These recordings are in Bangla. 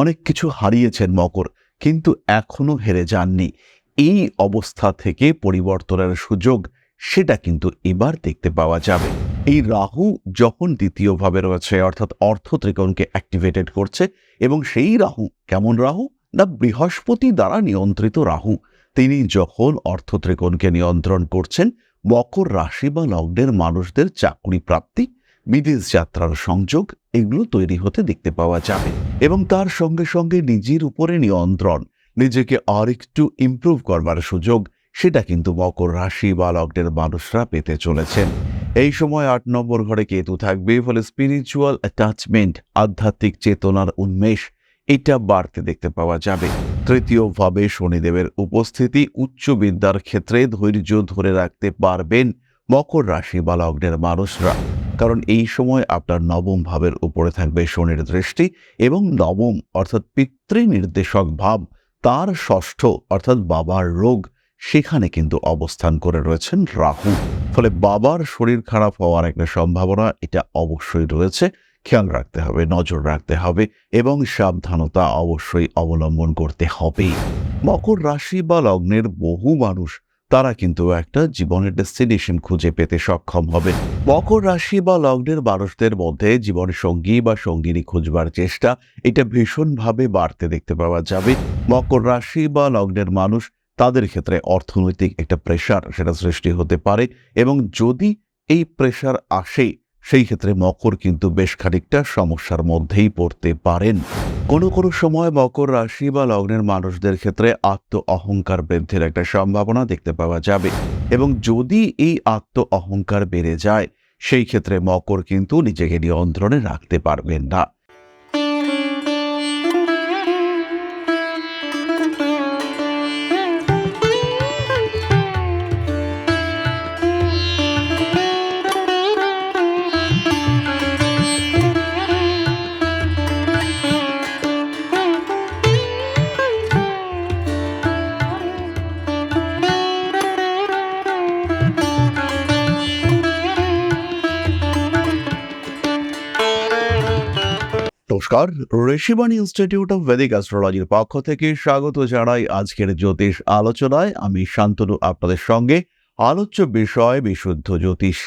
অনেক কিছু হারিয়েছেন মকর, কিন্তু এখনও হেরে যাননি। এই অবস্থা থেকে পরিবর্তনের সুযোগ, সেটা কিন্তু এবার দেখতে পাওয়া যাবে। এই রাহু যখন দ্বিতীয়ভাবে রয়েছে, অর্থাৎ অর্থ ত্রিকোণকে অ্যাক্টিভেটেড করছে, এবং সেই রাহু, কেমন রাহু? না, বৃহস্পতি দ্বারা নিয়ন্ত্রিত রাহু। তিনি যখন অর্থ ত্রিকোণকে নিয়ন্ত্রণ করছেন, মকর রাশি বা লগ্নের মানুষদের চাকরি প্রাপ্তি, বিদেশ যাত্রার সংযোগ, এগুলো তৈরি হতে দেখতে পাওয়া যাবে। এবং তার সঙ্গে সঙ্গে নিজের উপরে নিয়ন্ত্রণ, নিজেকে আর একটু ইমপ্রুভ করবার সুযোগ, সেটা কিন্তু মকর রাশি বা লগ্নের মানুষরা পেতে চলেছেন। এই সময় আট নম্বর ঘরে কেতু থাকবে, ফলে স্পিরিচুয়াল অ্যাটাচমেন্ট আধ্যাত্মিক চেতনার উন্মেষ, এটা বাড়তে দেখতে পাওয়া যাবে। তৃতীয়ভাবে শনিদেবের উপস্থিতি উচ্চ বিদ্যার ক্ষেত্রে ধৈর্য ধরে রাখতে পারবেন মকর রাশি বা লগ্নের মানুষরা। কারণ এই সময় আপনার নবম ভাবের উপরে থাকবে শনির দৃষ্টি এবং নবম অর্থাৎ পিতৃ নির্দেশক ভাব তার ষষ্ঠ অর্থাৎ বাবার রোগ সেখানে কিন্তু অবস্থান করে রয়েছেন রাহু। ফলে বাবার শরীর খারাপ হওয়ার একটা সম্ভাবনা এটা অবশ্যই রয়েছে। খেয়াল রাখতে হবে, নজর রাখতে হবে এবং সাবধানতা অবশ্যই অবলম্বন করতে হবে। মকর রাশি বা লগ্নের বহু মানুষ তারা কিন্তু একটা জীবনের ডেস্টিনেশন খুঁজে পেতে সক্ষম হবে। মকর রাশি বা লগ্নের মানুষদের মধ্যে জীবনের সঙ্গী বা সঙ্গিনী খুঁজবার চেষ্টা এটা ভীষণভাবে বাড়তে দেখতে পাওয়া যাবে। মকর রাশি বা লগ্নের মানুষ তাদের ক্ষেত্রে অর্থনৈতিক একটা প্রেশার সেটা সৃষ্টি হতে পারে এবং যদি এই প্রেশার আসে সেই ক্ষেত্রে মকর কিন্তু বেশ খানিকটা সমস্যার মধ্যেই পড়তে পারেন। কোনো কোনো সময় মকর রাশি বা লগ্নের মানুষদের ক্ষেত্রে আত্ম অহংকার বৃদ্ধির একটা সম্ভাবনা দেখতে পাওয়া যাবে এবং যদি এই আত্ম অহংকার বেড়ে যায়, সেই ক্ষেত্রে মকর কিন্তু নিজেকে নিয়ন্ত্রণে রাখতে পারবেন না। নমস্কার। ঋষিবাণী ইনস্টিটিউট অফ ভেদিক অ্যাস্ট্রোলজির পক্ষ থেকে স্বাগত জানাই আজকের জ্যোতিষ আলোচনায়। আমি শান্তনু, আপনাদের সঙ্গে আলোচ্য বিষয়, বিশুদ্ধ জ্যোতিষ।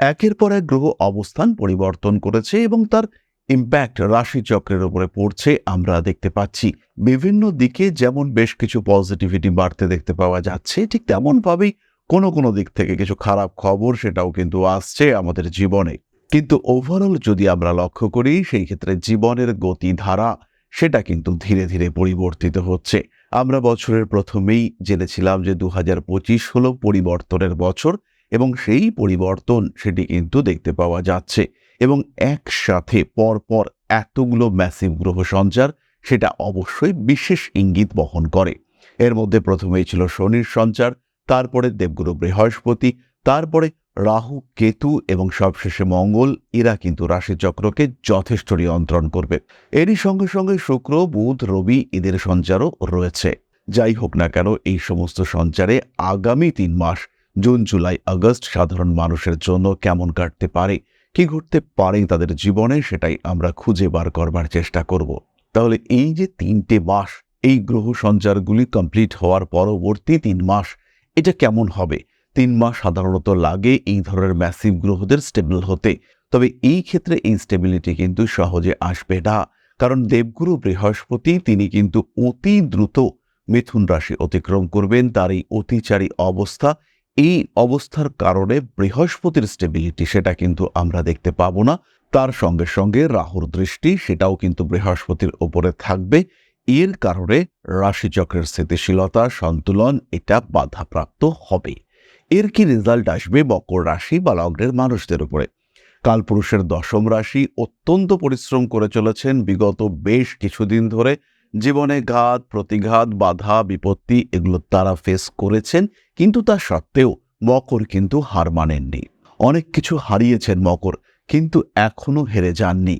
একের পর এক গ্রহ অবস্থান পরিবর্তন করেছে এবং তার ইম্প্যাক্ট রাশিচক্রের উপরে পড়ছে, আমরা দেখতে পাচ্ছি। বিভিন্ন দিকে যেমন বেশ কিছু পজিটিভিটি বাড়তে দেখতে পাওয়া যাচ্ছে, ঠিক তেমনভাবেই কোনো কোনো দিক থেকে কিছু খারাপ খবর সেটাও কিন্তু আসছে আমাদের জীবনে। কিন্তু ওভারঅল যদি আমরা লক্ষ্য করি, সেই ক্ষেত্রে জীবনের গতিধারা সেটা কিন্তু ধীরে ধীরে পরিবর্তিত হচ্ছে। আমরা বছরের প্রথমেই জেনেছিলাম যে দু হাজার পঁচিশ হল পরিবর্তনের বছর এবং সেই পরিবর্তন সেটি কিন্তু দেখতে পাওয়া যাচ্ছে এবং একসাথে পরপর এতগুলো ম্যাসিভ গ্রহ সঞ্চার সেটা অবশ্যই বিশেষ ইঙ্গিত বহন করে। এর মধ্যে প্রথমেই ছিল শনির সঞ্চার, তারপরে দেবগুরু বৃহস্পতি, তারপরে রাহু, কেতু এবং সবশেষে মঙ্গল, এরা কিন্তু রাশিচক্রকে যথেষ্ট নিয়ন্ত্রণ করবে। এরই সঙ্গে সঙ্গে শুক্র, বুধ, রবি এদের সঞ্চারও রয়েছে। যাই হোক না কেন, এই সমস্ত সঞ্চারে আগামী তিন মাস, জুন, জুলাই, আগস্ট সাধারণ মানুষের জন্য কেমন কাটতে পারে, কি ঘটতে পারে তাদের জীবনে সেটাই আমরা খুঁজে বার করবার চেষ্টা করব। তাহলে এই যে তিনটে মাস, এই গ্রহ সঞ্চারগুলি কমপ্লিট হওয়ার পরবর্তী তিন মাস, এটা কেমন হবে? তিন মাস সাধারণত লাগে এই ধরনের ম্যাসিভ গ্রহদের স্টেবল হতে। তবে এই ক্ষেত্রে এই স্টেবিলিটি কিন্তু সহজে আসবে না। কারণ দেবগুরু বৃহস্পতি, তিনি কিন্তু অতি দ্রুত মিথুন রাশি অতিক্রম করবেন। তার এই অতিচারী অবস্থা, এই অবস্থার কারণে বৃহস্পতির স্টেবিলিটি সেটা কিন্তু আমরা দেখতে পাবো না। তার সঙ্গে সঙ্গে রাহুর দৃষ্টি, সেটাও কিন্তু বৃহস্পতির ওপরে থাকবে। এর কারণে রাশিচক্রের স্থিতিশীলতা, সন্তুলন, এটা বাধাপ্রাপ্ত হবে। এর কি রেজাল্ট আসবে? মকর রাশি বা লগ্নের মানুষদের উপরে। কালপুরুষের দশম রাশি অত্যন্ত পরিশ্রম করে চলেছেন। বিগত বেশ কিছুদিন ধরে জীবনে ঘাত, প্রতিঘাত, বাধা, বিপত্তি এগুলো তারা ফেস করেছেন। কিন্তু তা সত্ত্বেও মকর কিন্তু হার মানেননি। অনেক কিছু হারিয়েছেন মকর, কিন্তু এখনও হেরে যাননি।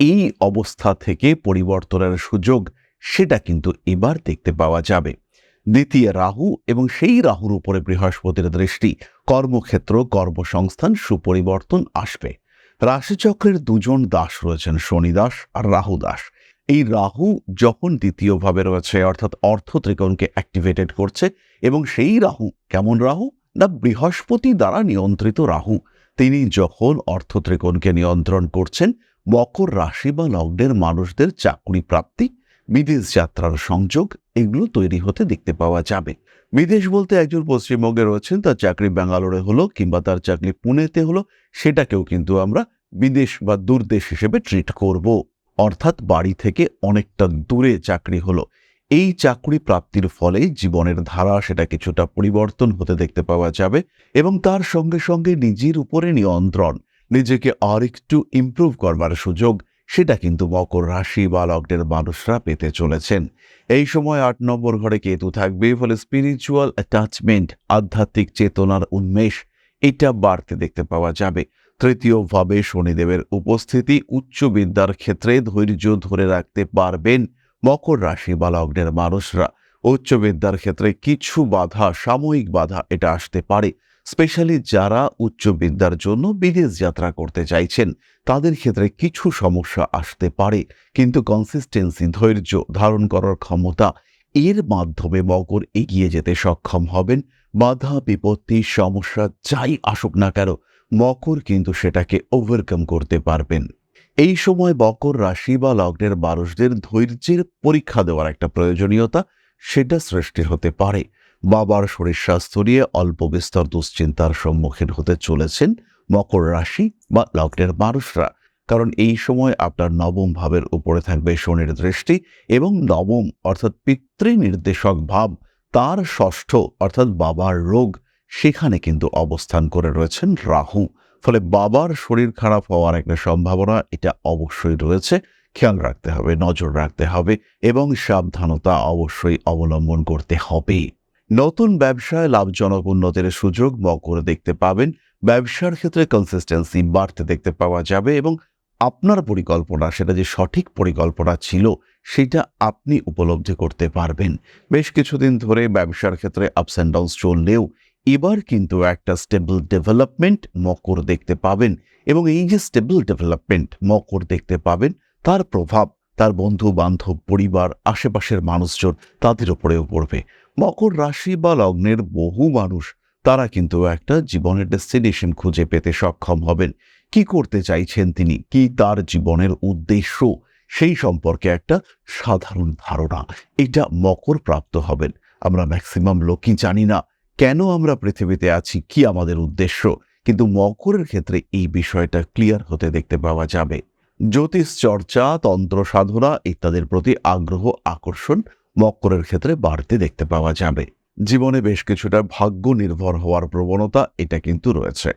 এই অবস্থা থেকে পরিবর্তনের সুযোগ, সেটা কিন্তু এবার দেখতে পাওয়া যাবে। দ্বিতীয় রাহু এবং সেই রাহুর উপরে বৃহস্পতির দৃষ্টি। কর্মক্ষেত্র, কর্মসংস্থান, সুপরিবর্তন আসবে। রাশিচক্রের দুজন দাস রয়েছেন, শনি দাস আর রাহু দাস। এই রাহু যখন দ্বিতীয়ভাবে রয়েছে, অর্থাৎ অর্থ ত্রিকোণকে অ্যাক্টিভেটেড করছে এবং সেই রাহু কেমন রাহু? না, বৃহস্পতি দ্বারা নিয়ন্ত্রিত রাহু। তিনি যখন অর্থ ত্রিকোণকে নিয়ন্ত্রণ করছেন, মকর রাশি বা লগ্নের মানুষদের চাকরি প্রাপ্তি, বিদেশ যাত্রার সংযোগ এগুলো তৈরি হতে দেখতে পাওয়া যাবে। বিদেশ বলতে একজন পশ্চিমবঙ্গে রয়েছেন, তার চাকরি ব্যাঙ্গালোরে হলো কিংবা তার চাকরি পুনেতে হলো, সেটাকেও কিন্তু আমরা বিদেশ বা দূরদেশ হিসেবে ট্রিট করব। অর্থাৎ বাড়ি থেকে অনেকটা দূরে চাকরি হলো। এই চাকরি প্রাপ্তির ফলে জীবনের ধারা সেটা কিছুটা পরিবর্তন হতে দেখতে পাওয়া যাবে এবং তার সঙ্গে সঙ্গে নিজের উপরে নিয়ন্ত্রণ, নিজেকে আর একটু ইমপ্রুভ করবার সুযোগ সেটা কিন্তু মকর রাশি বা লগ্নের মানুষরা পেতে চলেছেন। এই সময় আট নম্বর ঘরে কেতু থাকবে, ফলে স্পিরিচুয়াল অ্যাটাচমেন্ট আধ্যাত্মিক চেতনার উন্মেষ, এটা বাড়তে দেখতে পাওয়া যাবে। তৃতীয়ভাবে শনিদেবের উপস্থিতি উচ্চ বিদ্যার ক্ষেত্রে ধৈর্য ধরে রাখতে পারবেন মকর রাশি বা লগ্নের মানুষরা। উচ্চ বিদ্যার ক্ষেত্রে কিছু বাধা, সাময়িক বাধা, এটা আসতে পারে। স্পেশালি যারা উচ্চ বিদ্যার জন্য বিদেশ যাত্রা করতে চাইছেন, তাদের ক্ষেত্রে কিছু সমস্যা আসতে পারে। কিন্তু কনসিস্টেন্সি ধৈর্য ধারণ করার ক্ষমতা এর মাধ্যমে মকর এগিয়ে যেতে সক্ষম হবেন। বাধা, বিপত্তি, সমস্যা যাই আসুক না কেন, মকর কিন্তু সেটাকে ওভারকাম করতে পারবেন। এই সময় মকর রাশি বা লগ্নের মানুষদের ধৈর্যের পরীক্ষা দেওয়ার একটা প্রয়োজনীয়তা, সেটা সৃষ্টি হতে পারে। বাবার শরীর স্বাস্থ্য নিয়ে অল্প বিস্তর দুশ্চিন্তার সম্মুখীন হতে চলেছেন মকর রাশি বা লগ্নের মানুষরা। কারণ এই সময় আপনার নবম ভাবের উপরে থাকবে শনির দৃষ্টি এবং নবম অর্থাৎ পিতৃ নির্দেশক ভাব তার ষষ্ঠ অর্থাৎ বাবার রোগ সেখানে কিন্তু অবস্থান করে রয়েছেন রাহু। ফলে বাবার শরীর খারাপ হওয়ার একটা সম্ভাবনা এটা অবশ্যই রয়েছে। খেয়াল রাখতে হবে, নজর রাখতে হবে এবং সাবধানতা অবশ্যই অবলম্বন করতে হবে। নতুন ব্যবসায় লাভজনক উন্নতির সুযোগ মকর দেখতে পাবেন। ব্যবসার ক্ষেত্রে কনসিস্টেন্সি বাড়তে দেখতে পাওয়া যাবে এবং আপনার পরিকল্পনা, সেটা যে সঠিক পরিকল্পনা ছিল, সেটা আপনি উপলব্ধি করতে পারবেন। বেশ কিছুদিন ধরে ব্যবসার ক্ষেত্রে আপস অ্যান্ড ডাউনস চললেও এবার কিন্তু একটা স্টেবল ডেভেলপমেন্ট মকর দেখতে পাবেন এবং এই যে স্টেবল ডেভেলপমেন্ট মকর দেখতে পাবেন, তার প্রভাব, তার বন্ধু বান্ধব পরিবার, আশেপাশের মানুষজন, তাদের উপরেও পড়বে। মকর রাশি বা লগ্নের বহু মানুষ, তারা কিন্তু একটা জীবনের ডেস্টিনেশন খুঁজে পেতে সক্ষম হবেন। কি করতে চাইছেন তিনি? কি তার জীবনের উদ্দেশ্য? সেই সম্পর্কে একটা সাধারণ ধারণা। এটা মকর প্রাপ্ত হবেন। আমরা ম্যাক্সিমাম লোকই জানি না কেন আমরা পৃথিবীতে আছি, কি আমাদের উদ্দেশ্য। কিন্তু মকরের ক্ষেত্রে এই বিষয়টা ক্লিয়ার হতে দেখতে পাওয়া যাবে। জ্যোতিষ চর্চা, তন্ত্র সাধনা ইত্যাদির প্রতি আগ্রহ, আকর্ষণ মকরের ক্ষেত্রে বাড়তে দেখতে পাওয়া যাবে। জীবনে বেশ কিছুটা ভাগ্য নির্ভর হওয়ার প্রবণতা এটা কিন্তু রয়েছে।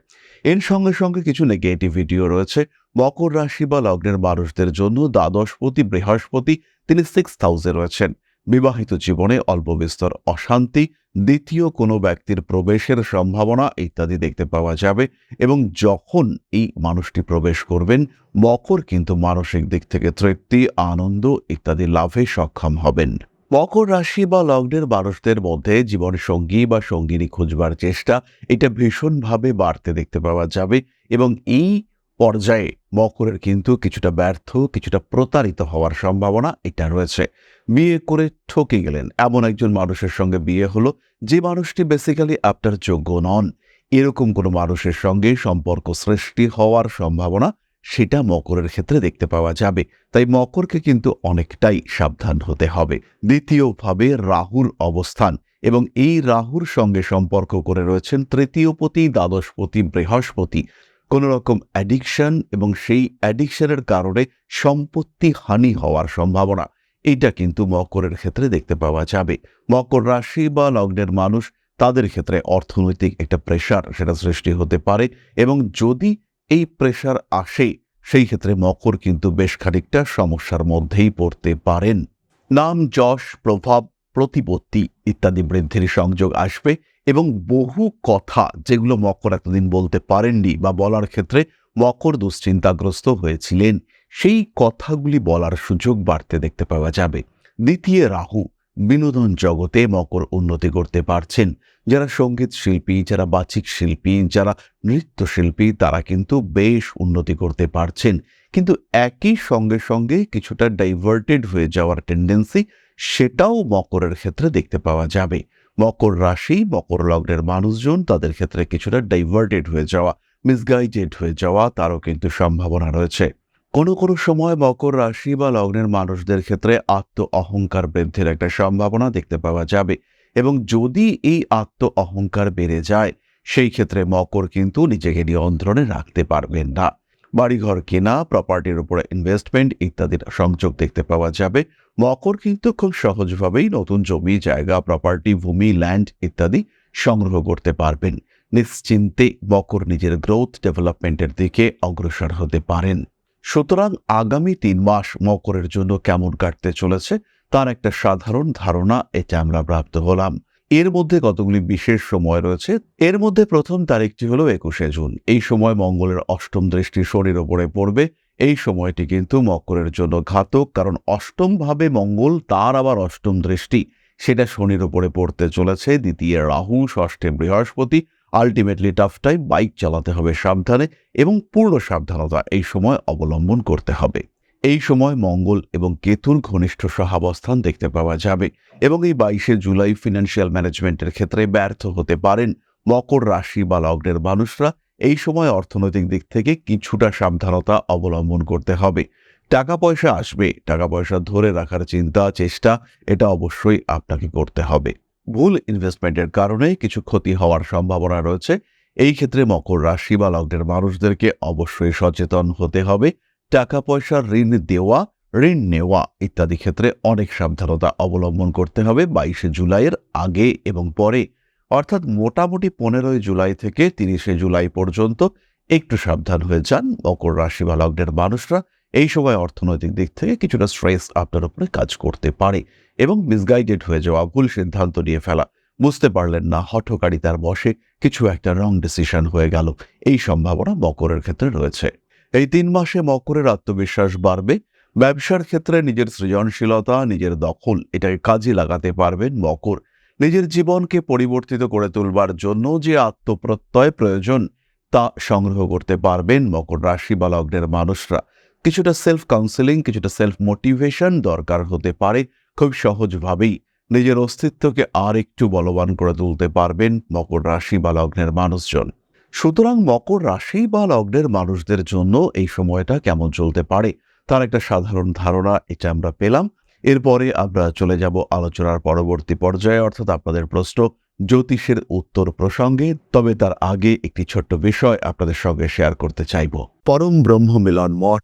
এর সঙ্গে সঙ্গে কিছু নেগেটিভিটিও রয়েছে। মকর রাশি বা লগ্নের মানুষদের জন্য দ্বাদশপতি, বৃহস্পতি তিনি সিক্স হাউসে রয়েছেন। বিবাহিত জীবনে অল্প বিস্তর অশান্তি, দ্বিতীয় কোনো ব্যক্তির প্রবেশের সম্ভাবনা ইত্যাদি দেখতে পাওয়া যাবে এবং যখন এই মানুষটি প্রবেশ করবেন, মকর কিন্তু মানসিক দিক থেকে তৃপ্তি, আনন্দ ইত্যাদি লাভে সক্ষম হবেন। মকর রাশি বা লগ্নের মানুষদের মধ্যে জীবন সঙ্গী বা সঙ্গিনী খুঁজবার চেষ্টা, এটা ভীষণভাবে বাড়তে দেখতে পাওয়া যাবে এবং এই পর্যায়ে মকরের কিন্তু কিছুটা ব্যর্থ, কিছুটা প্রতারিত হওয়ার সম্ভাবনা এটা রয়েছে। বিয়ে করে ঠকে গেলেন, এমন একজন মানুষের সঙ্গে বিয়ে হলো, যে মানুষটি বেসিক্যালি আপনার যোগ্য নন। এরকম কোনো মানুষের সঙ্গে সম্পর্ক সৃষ্টি হওয়ার সম্ভাবনা সেটা মকরের ক্ষেত্রে দেখতে পাওয়া যাবে। তাই মকরকে কিন্তু অনেকটাই সাবধান হতে হবে। দ্বিতীয়ভাবে রাহুর অবস্থান এবং এই রাহুর সঙ্গে সম্পর্ক করে রয়েছেন তৃতীয়পতি, দ্বাদশপতি, বৃহস্পতি। কোনো রকম অ্যাডিকশন এবং সেই অ্যাডিকশনের কারণে সম্পত্তি হানি হওয়ার সম্ভাবনা। এটা কিন্তু মকরের ক্ষেত্রে দেখতে পাওয়া যাবে। মকর রাশি বা লগ্নের মানুষ তাদের ক্ষেত্রে অর্থনৈতিক একটা প্রেশার সেটা সৃষ্টি হতে পারে এবং যদি এই প্রেশার আসে সেই ক্ষেত্রে মকর কিন্তু বেশ খানিকটা সমস্যার মধ্যেই পড়তে পারেন। নাম, যশ, প্রভাব, প্রতিপত্তি ইত্যাদি বৃদ্ধির সংযোগ আসবে এবং বহু কথা যেগুলো মকর এতদিন বলতে পারেননি বা বলার ক্ষেত্রে মকর দুশ্চিন্তাগ্রস্ত হয়েছিলেন, সেই কথাগুলি বলার সুযোগ বাড়তে দেখতে পাওয়া যাবে। দ্বিতীয় রাহু, বিনোদন জগতে মকর উন্নতি করতে পারছেন। যারা সংগীত শিল্পী, যারা বাচিক শিল্পী, যারা নৃত্যশিল্পী তারা কিন্তু বেশ উন্নতি করতে পারছেন। কিন্তু একই সঙ্গে সঙ্গে কিছুটা ডাইভার্টেড হয়ে যাওয়ার টেন্ডেন্সি সেটাও মকরের ক্ষেত্রে দেখতে পাওয়া যাবে। মকর রাশি, মকর লগ্নের মানুষজন তাদের ক্ষেত্রে কিছুটা ডাইভার্টেড হয়ে যাওয়া মিসগাইডেড হয়ে যাওয়া, তারও কিন্তু সম্ভাবনা রয়েছে। কোনো কোনো সময় মকর রাশি বা লগ্নের মানুষদের ক্ষেত্রে আত্ম অহংকার বৃদ্ধির একটা সম্ভাবনা দেখতে পাওয়া যাবে। এবং যদি এই আত্ম অহংকার বেড়ে যায়, সেই ক্ষেত্রে মকর কিন্তু নিজেকে নিয়ন্ত্রণে রাখতে পারবেন না। বাড়িঘর কেনা প্রপার্টির উপরে ইনভেস্টমেন্ট ইত্যাদির সংযোগ দেখতে পাওয়া যাবে। মকর কিন্তু খুব সহজভাবেই নতুন জমি, জায়গা প্রপার্টি ভূমি ল্যান্ড ইত্যাদি সংগ্রহ করতে পারবেন। নিশ্চিন্তে মকর নিজের গ্রোথ ডেভেলপমেন্টের দিকে অগ্রসর হতে পারেন। সুতরাং আগামী তিন মাস মকরের জন্য কেমন কাটতে চলেছে তার একটা সাধারণ ধারণা এটা আমরা প্রাপ্ত হলাম। এর মধ্যে কতগুলি বিশেষ সময় রয়েছে? এর মধ্যে প্রথম তারিখটি হলো একুশে জুন। এই সময় মঙ্গলের অষ্টম দৃষ্টি শনির ওপরে পড়বে। এই সময়টি কিন্তু মকরের জন্য ঘাতক, কারণ অষ্টম ভাবে মঙ্গল তার আবার অষ্টম দৃষ্টি। সেটা শনির ওপরে পড়তে চলেছে। দ্বিতীয় রাহু, ষষ্ঠে বৃহস্পতি আলটিমেটলি টাফ টাইম বাইক চালাতে হবে সাবধানে এবং পূর্ণ সাবধানতা এই সময় অবলম্বন করতে হবে। এই সময় মঙ্গল এবং কেতুর ঘনিষ্ঠ সহাবস্থান দেখতে পাওয়া যাবে এবং এই বাইশে জুলাই ফিনান্সিয়াল ম্যানেজমেন্টের ক্ষেত্রে ব্যর্থ হতে পারেন। মকর রাশি বা লগ্নের মানুষরা এই সময় অর্থনৈতিক দিক থেকে কিছুটা সাবধানতা অবলম্বন করতে হবে। টাকা পয়সা আসবে, টাকা পয়সা ধরে রাখার চিন্তা, চেষ্টা, এটা অবশ্যই আপনাকে করতে হবে। ভুল ইনভেস্টমেন্টের কারণে কিছু ক্ষতি হওয়ার সম্ভাবনা রয়েছে। এই ক্ষেত্রে মকর রাশি বা লগ্নের মানুষদেরকে অবশ্যই সচেতন হতে হবে। টাকা পয়সা ঋণ দেওয়া, ঋণ নেওয়া ইত্যাদি ক্ষেত্রে অনেক সাবধানতা অবলম্বন করতে হবে বাইশে জুলাইয়ের আগে এবং পরে। অর্থাৎ মোটামুটি পনেরোই জুলাই থেকে তিরিশে জুলাই পর্যন্ত একটু সাবধান হয়ে যান। মকর রাশি বা লগ্নের মানুষরা এই সময় অর্থনৈতিক দিক থেকে কিছুটা স্ট্রেস আপনার উপরে কাজ করতে পারে এবং মিসগাইডেড হয়ে যাওয়া, ভুল সিদ্ধান্ত নিয়ে ফেলা, বুঝতে পারলেন না, হঠকারিতার বসে কিছু একটা রং ডিসিশন হয়ে গেল। এই সম্ভাবনা মকরের ক্ষেত্রে রয়েছে। এই তিন মাসে মকরের আত্মবিশ্বাস বাড়বে, ব্যবসার ক্ষেত্রে নিজের সৃজনশীলতা, নিজের দখল, এটাকে কাজে লাগাতে পারবেন মকর। নিজের জীবনকে পরিবর্তিত করে তুলবার জন্য যে আত্মপ্রত্যয় প্রয়োজন, তা সংগ্রহ করতে পারবেন মকর রাশি বা লগ্নের মানুষরা। কিছুটা সেলফ কাউন্সেলিং কিছুটা সেলফ মোটিভেশন দরকার হতে পারে, খুব সহজভাবেই। নিজের অস্তিত্বকে আর একটু বলবান করে তুলতে পারবেন মকর রাশি বা লগ্নের মানুষজন। সুতরাং মকর রাশি বা লগ্নের মানুষদের জন্য এই সময়টা কেমন চলতে পারে? তার একটা সাধারণ ধারণা এটা আমরা পেলাম। এরপরে আমরা চলে যাব আলোচনার পরবর্তী পর্যায়ে, অর্থাৎ আপনাদের প্রশ্ন জ্যোতিষের উত্তর প্রসঙ্গে, তবে তার আগে একটি ছোট্ট বিষয় আপনাদের সঙ্গে শেয়ার করতে চাইব। পরম ব্রহ্ম মিলন মঠ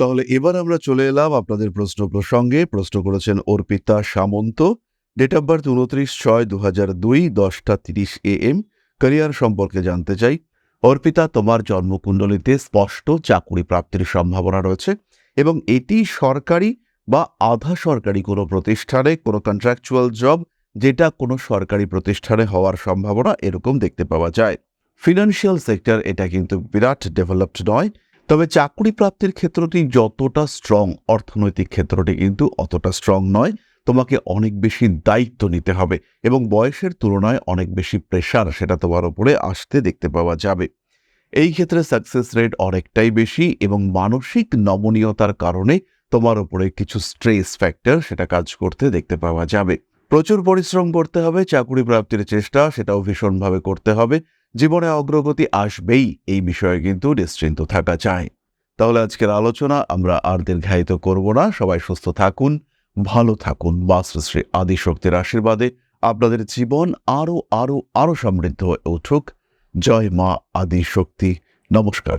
তাহলে এবার আমরা চলে এলাম আপনাদের প্রশ্ন প্রসঙ্গে। প্রশ্ন করেছেন Arpita Samanta. Date of birth উনত্রিশ ছয় দু হাজার দুই, দশটা তিরিশ এ এম ক্যারিয়ার সম্পর্কে জানতে চাই। অর্পিতা, তোমার জন্মকুণ্ডলিতে স্পষ্ট চাকুরি প্রাপ্তির সম্ভাবনা রয়েছে এবং এটি সরকারি বা আধা সরকারি কোনো প্রতিষ্ঠানে, কোনো কন্ট্রাকচুয়াল জব যেটা কোনো সরকারি প্রতিষ্ঠানে হওয়ার সম্ভাবনা এরকম দেখতে পাওয়া যায়। ফিনান্সিয়াল সেক্টর এটা কিন্তু বিরাট ডেভেলপড নয়। তবে চাকরি প্রাপ্তির ক্ষেত্রটি যতটা স্ট্রং অর্থনৈতিক ক্ষেত্রটি কিন্তু অতটা স্ট্রং নয়। তোমাকে অনেক বেশি দায়িত্ব নিতে হবে এবং বয়সের তুলনায় অনেক বেশি প্রেশার সেটা তোমার উপরে আসতে দেখতে পাওয়া যাবে। এই ক্ষেত্রে সাকসেস রেট অনেকটাই বেশি এবং মানসিক নমনীয়তার কারণে তোমার উপরে কিছু স্ট্রেস ফ্যাক্টর সেটা কাজ করতে দেখতে পাওয়া যাবে। প্রচুর পরিশ্রম করতে হবে, চাকরি প্রাপ্তির চেষ্টা সেটাও ভীষণভাবে করতে হবে। জীবনে অগ্রগতি আসবেই এই বিষয়ে কিন্তু নিশ্চিন্ত থাকা চাই। তাহলে আজকের আলোচনা আমরা আর দীর্ঘায়িত করব না। সবাই সুস্থ থাকুন, ভালো থাকুন। বাস্তুশ্রী আদিশক্তির আশীর্বাদে আপনাদের জীবন আরও আরও আরও সমৃদ্ধ হয়ে উঠুক। জয় মা আদিশক্তি। নমস্কার।